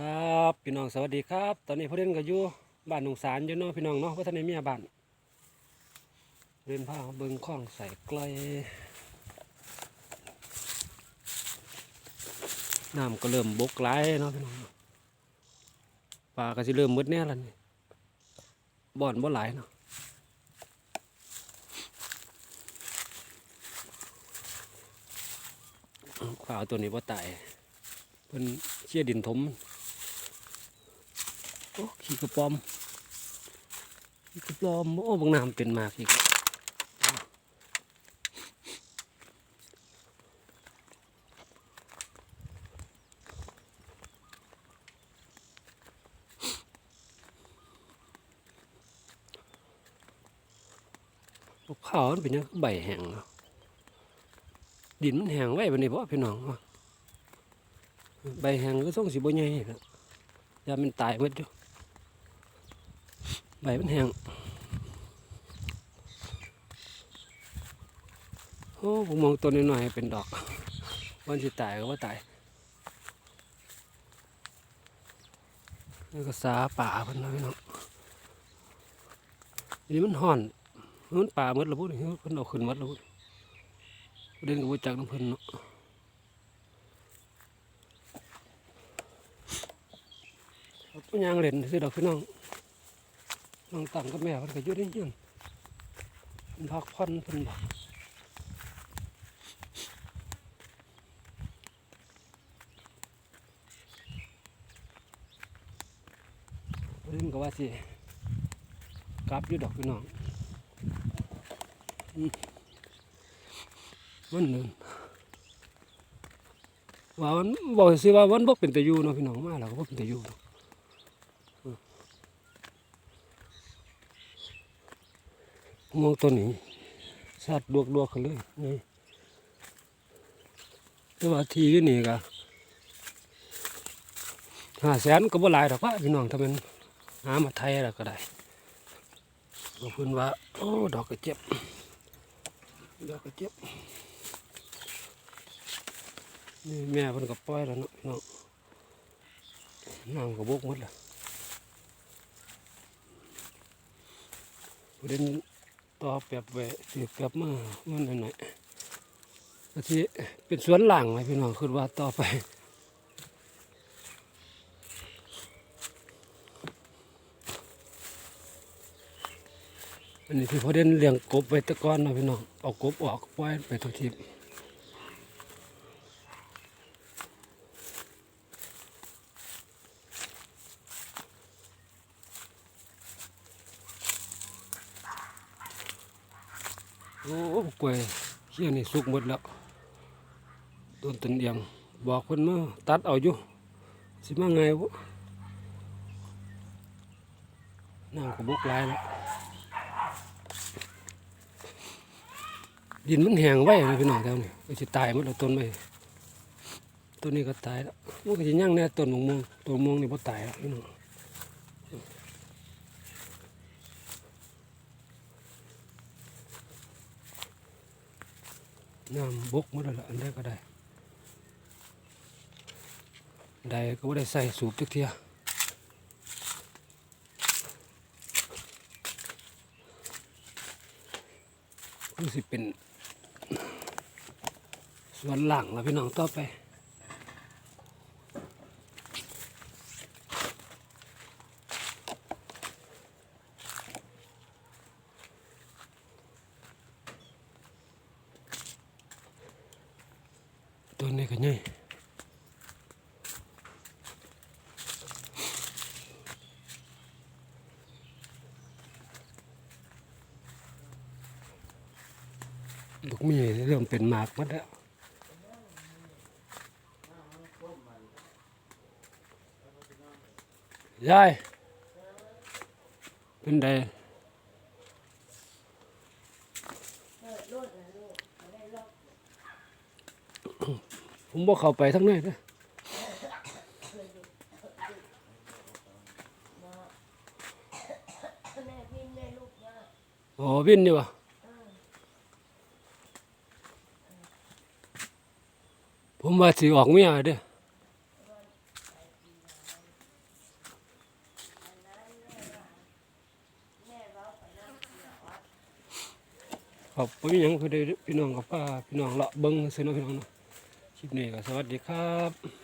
ครับพี่น้องสวัสดีครับ ตอนนี้พ่อเด่นก็อยู่บ้านหนองสารอยู่เนาะพี่น้องเนาะเพราะท่านเมียบ้านเดินผ้าเบิ่งข้องใส่กลน้ำก็เริ่มบกไหลเนาะพี่น้องปลาก็สิเริ่มมืดแน่แล้วนี่บ่อนบ่หลเนาะปลาตัวนี้บ่าตายเพิ่นเชี่ยดินถม โอ้ขี้กระปอมขี้กระปอมโอ้บางน้ำเป็นมากอีกพวกข้าวมันเป็นยังใบแห้งเนาะดินมันแห้งไว้บันนี้เพราะพี่น้องใบแห้งก็ต้องสิบ่ใหญ่นะยามันตายหมดอยู่ ใบมันแห้งโอ้ผมมองต้นน้อยๆเป็นดอกวันที่ตายก็ว่าตายนี่ก็สาป่าพิ่นนะพี่น้องนี่มันห่อนมันป่าหมดล้วพุ่นนี่เพิ่นเอาขึ้นหมดล้วพุ่นเดินกับว่าจักน้ำเพิ่นเนาะเอายางเล่นซื้อดอกพี่น้อง น้องต่างกับแม่เพิ่นก็อยู่ในเฮียนเพิ่นพักผ่อนเพิ่นบอกเพิ่นก็ว่าสิกลับอยู่ดอกพี่น้องวันหนึ่งว่ามันบอกสิว่าวันบ่เป็นตะอยู่เนาะพี่น้องมาแล้วก็บ่เป็นตะอยู่ มองตัวนี้สัตว์ดวกดวกๆกันเลยนี่แต่ว่าทีนี่ก็หาแสนก็บ่หลายดอกว่าพี่น้องถ้ามันหามาไทยแล้วก็ได้บอกเพิ่นว่า โอ้ดอกกระเจ็บดอกกระเจ็บนี่แม่เพิ่นก็ปล่อยแล้วเนาะพี่น้องน้ำก็บกหมดล้วประเด็น ต่อแปบแหวะสือกลับมามันหน่อยอาที่เป็นสวนหลังไหมพี่น้องคือว่าต่อไปอันนี้ที่พอเด่นเลี้ยงกบไว้ตะก้อนนะพี่น้องเอากบออกปล่อยไปทุกที โอ้กล้วยเขี้ยนี่สุกหมดแล้วต้นตันเอียงบอกคนมาตัดเอาอยู่สิมาไงวะน้ำก็บกลายแล้วดินมันแห้งไว้เลยพี่น้องแถวนี้ก็จะตายหมดแล้วต้นไม้ต้นนี้ก็ตายแล้วมันก็จะยั่งแน่ต้นมะม่วงต้นมะม่วงนี่พอตายแล้วพี่น้อง น้ำบกหมดแล้วล่ะอันใดก็ได้ใดก็ไม่ได้ใส่สูบจักเทียคือสิเป็นส่วนหลังแล้วพี่น้องต่อไป ตัวนี้ก็ใหญ่ลูกมีเริ่มเป็นหมากมัดแล้วยายเป็นได ผมบ่เข้าไปทั้งนั้นนะโอ้วินนี่วะผมว่าสิออกไม่เอาเด้อขอบคุณยังคือได้พี่น้องกับป้าพี่น้องเลาะเบิ้งเส้อนองพี่น้องเนาะ คลิปนี้ก็สวัสดีครับ